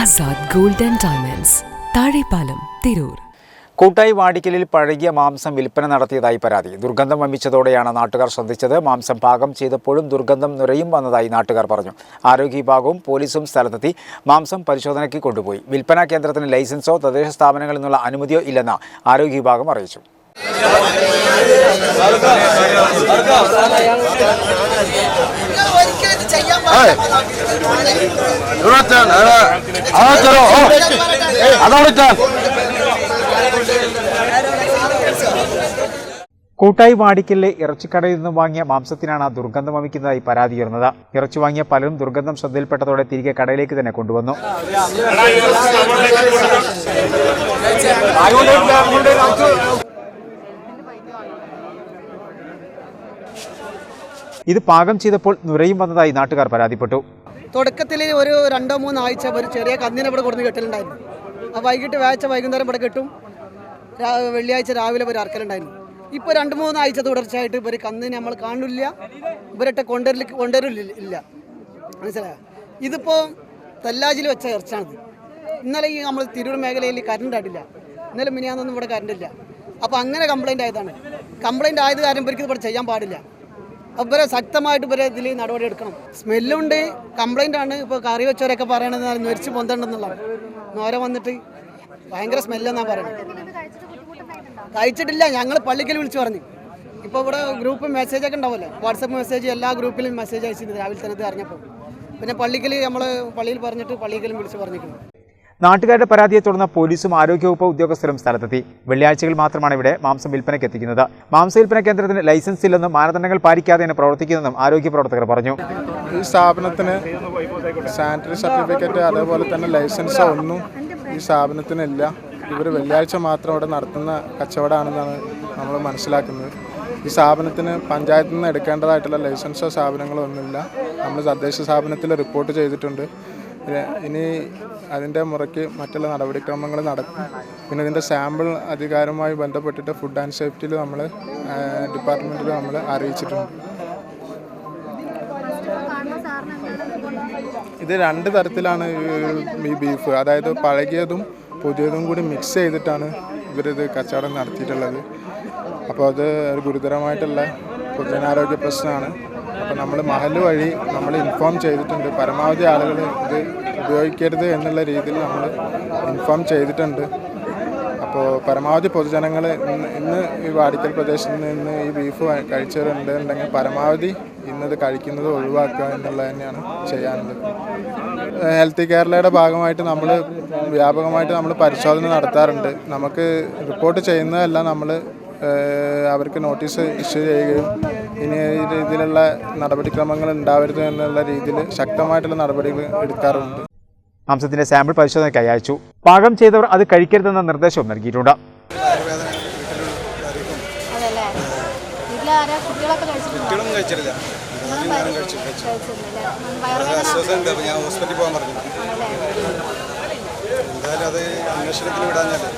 Azad gold and diamonds. Thazhepalam Tirur. Koottayi വാടിക്കലിൽ പഴകിയ മാംസം വിൽപ്പന നടത്തിയതായി പരാതി. ദുർഗന്ധം വമിച്ചതോടെയാണ് നാട്ടുകാർ ശ്രദ്ധിച്ചത്. മാംസം പാകം ചെയ്തപ്പോഴും ദുർഗന്ധം നുരയും വന്നതായി നാട്ടുകാർ പറഞ്ഞു. ആരോഗ്യ വിഭാഗവും പോലീസും സ്ഥലത്തെത്തി മാംസം പരിശോധനയ്ക്ക് കൊണ്ടുപോയി. വിൽപ്പനാ കേന്ദ്രത്തിന് ലൈസൻസോ തദ്ദേശ സ്ഥാപനങ്ങളിൽ നിന്നുള്ള അനുമതിയോ ഇല്ലെന്ന് ആരോഗ്യ വിഭാഗം അറിയിച്ചു. കൂട്ടായി വാടിക്കലിലെ ഇറച്ചിക്കടയിൽ നിന്നും വാങ്ങിയ മാംസത്തിനാണ് ദുർഗന്ധം വമിക്കുന്നതായി പരാതി ഉയർന്നത്. ഇറച്ചി വാങ്ങിയ പലരും ദുർഗന്ധം ശ്രദ്ധയിൽപ്പെട്ടതോടെ തിരികെ കടയിലേക്ക് തന്നെ കൊണ്ടുവന്നു. ഇത് പാകം ചെയ്തപ്പോൾ നുരയും വന്നതായി നാട്ടുകാർ പരാതിപ്പെട്ടു. തുടക്കത്തിൽ ഒരു രണ്ടോ മൂന്നോ ആഴ്ച ഒരു ചെറിയ കന്നിനെ ഇവിടെ കൊടുന്ന് കെട്ടലുണ്ടായിരുന്നു. ആ വൈകിട്ട് വ്യാഴ്ച വൈകുന്നേരം ഇവിടെ കെട്ടും. വെള്ളിയാഴ്ച രാവിലെ ഒരു അറക്കലുണ്ടായിരുന്നു. ഇപ്പോൾ രണ്ട് മൂന്നാഴ്ച തുടർച്ചയായിട്ട് ഇവർ കന്നിനെ നമ്മൾ കാണില്ല ഇവരൊക്കെ കൊണ്ടുവരൽ കൊണ്ടുവരില്ല ഇല്ല മനസ്സിലായോ? ഇതിപ്പോൾ തല്ലാജിൽ വെച്ച ഇറച്ചാണിത് ഇന്നലെ ഈ നമ്മൾ തിരൂർ മേഖലയിൽ കറണ്ട് ആയിട്ടില്ല ഇന്നലെ മിനിയാന്നൊന്നും ഇവിടെ കറണ്ട് ഇല്ല അപ്പോൾ അങ്ങനെ കംപ്ലൈന്റ് ആയതാണ്. കംപ്ലൈന്റ് ആയത് കാര്യം ഇവർക്ക് ഇവിടെ ചെയ്യാൻ പാടില്ല. ഇവരെ ശക്തമായിട്ട് ഇവരെ ഇതിൽ നടപടി എടുക്കണം. സ്മെല്ലുണ്ട് കംപ്ലൈന്റ് ആണ്. ഇപ്പോൾ കറി വെച്ചവരൊക്കെ പറയണത് മരിച്ച് പൊന്തണ്ടെന്നുള്ളതാണ്. നോര വന്നിട്ട് ഭയങ്കര സ്മെല്ലെന്നാണ് പറയുന്നത് കഴിച്ചിട്ടില്ല ഞങ്ങൾ പള്ളിക്കൽ വിളിച്ചു പറഞ്ഞു. ഇപ്പോൾ ഇവിടെ ഗ്രൂപ്പ് മെസ്സേജ് ഒക്കെ ഉണ്ടാവുമല്ലോ. വാട്സപ്പ് മെസ്സേജ് എല്ലാ ഗ്രൂപ്പിലും മെസ്സേജ് അയച്ചിരുന്നു രാവിലെ തന്നെ അറിഞ്ഞപ്പോൾ പിന്നെ പള്ളിക്കൽ നമ്മൾ പള്ളിയിൽ പറഞ്ഞിട്ട് പള്ളിക്കലും വിളിച്ച് പറഞ്ഞിരിക്കുന്നു. നാട്ടുകാരുടെ പരാതിയെ തുടർന്ന് പോലീസും ആരോഗ്യവകുപ്പ് ഉദ്യോഗസ്ഥരും സ്ഥലത്തെത്തി. വെള്ളിയാഴ്ചകൾ മാത്രമാണ് ഇവിടെ മാംസം വിൽപ്പനയ്ക്ക് എത്തിക്കുന്നത്. മാംസ വിൽപ്പന കേന്ദ്രത്തിന് ലൈസൻസ് ഇല്ലെന്നും മാനദണ്ഡങ്ങൾ പാലിക്കാതെയാണ് പ്രവർത്തിക്കുന്നതെന്നും ആരോഗ്യ പ്രവർത്തകർ പറഞ്ഞു. ഈ സ്ഥാപനത്തിന് സാനിറ്ററി സർട്ടിഫിക്കറ്റ് അതേപോലെ തന്നെ ലൈസൻസ് ഒന്നും ഈ സ്ഥാപനത്തിനില്ല. ഇവർ വെള്ളിയാഴ്ച മാത്രം ഇവിടെ നടത്തുന്ന കച്ചവടമാണെന്നാണ് നമ്മൾ മനസ്സിലാക്കുന്നത്. ഈ സ്ഥാപനത്തിന് പഞ്ചായത്തിൽ നിന്ന് എടുക്കേണ്ടതായിട്ടുള്ള ലൈസൻസോ സ്ഥാപനങ്ങളോ ഒന്നുമില്ല. നമ്മൾ തദ്ദേശ സ്ഥാപനത്തിൽ റിപ്പോർട്ട് ചെയ്തിട്ടുണ്ട്. ഇനി അതിന്റെ മുറയ്ക്ക് മറ്റുള്ള നടപടിക്രമങ്ങൾ നടക്കും പിന്നെ ഇതിന്റെ സാമ്പിൾ അധികാരവുമായി ബന്ധപ്പെട്ടിട്ട് ഫുഡ് ആൻഡ് സേഫ്റ്റിയിൽ നമ്മൾ ഡിപ്പാർട്ട്മെന്റിൽ നമ്മൾ അറിയിച്ചിട്ടുണ്ട്. ഇത് രണ്ട് തരത്തിലാണ് ഈ- ബീഫ് അതായത് പഴകിയതും പുതിയതും കൂടി മിക്സ് ചെയ്തിട്ടാണ് ഇവരിത് കച്ചവടം നടത്തിയിട്ടുള്ളത്. അപ്പോൾ അത് ഒരു ഗുരുതരമായിട്ടുള്ള പൊതുജനാരോഗ്യ പ്രശ്നമാണ്. അപ്പോൾ നമ്മൾ മഹൽ വഴി നമ്മൾ ഇൻഫോം ചെയ്തിട്ടുണ്ട്. പരമാവധി ആളുകൾ ഇത് ഉപയോഗിക്കരുത് എന്നുള്ള രീതിയിൽ നമ്മൾ ഇൻഫോം ചെയ്തിട്ടുണ്ട്. അപ്പോൾ പരമാവധി പൊതുജനങ്ങൾ ഇന്ന് ഈ വാടിക്കൽ പ്രദേശത്ത് നിന്ന് ഈ ബീഫ് കഴിച്ചവരുണ്ട് ഉണ്ടെങ്കിൽ പരമാവധി ഇന്നത് കഴിക്കുന്നത് ഒഴിവാക്കുക എന്നുള്ളത് തന്നെയാണ് ചെയ്യാനുള്ളത്. ഹെൽത്തി കേരളയുടെ ഭാഗമായിട്ട് നമ്മൾ വ്യാപകമായിട്ട് നമ്മൾ പരിശോധന നടത്താറുണ്ട്. നമുക്ക് റിപ്പോർട്ട് ചെയ്യുന്നതല്ല നമ്മൾ അവർക്ക് നോട്ടീസ് ഇഷ്യൂ ചെയ്യുകയും ഇനി ഈ രീതിയിലുള്ള നടപടിക്രമങ്ങൾ ഉണ്ടാവരുത് എന്നുള്ള രീതിയിൽ ശക്തമായിട്ടുള്ള നടപടികൾ എടുക്കാറുണ്ട്. മാംസത്തിന്റെ സാമ്പിൾ പരിശോധനയ്ക്കായി അയച്ചു. പാകം ചെയ്തവർ അത് കഴിക്കരുതെന്ന നിർദ്ദേശവും നൽകിയിട്ടുണ്ട്. കഴിച്ചിട്ടില്ല. അപ്പോൾ ഞാൻ ഹോസ്പിറ്റലിൽ പോകാൻ പറഞ്ഞു. എന്തായാലും അത് അന്വേഷണത്തിന് വിടാഞ്ഞാൽ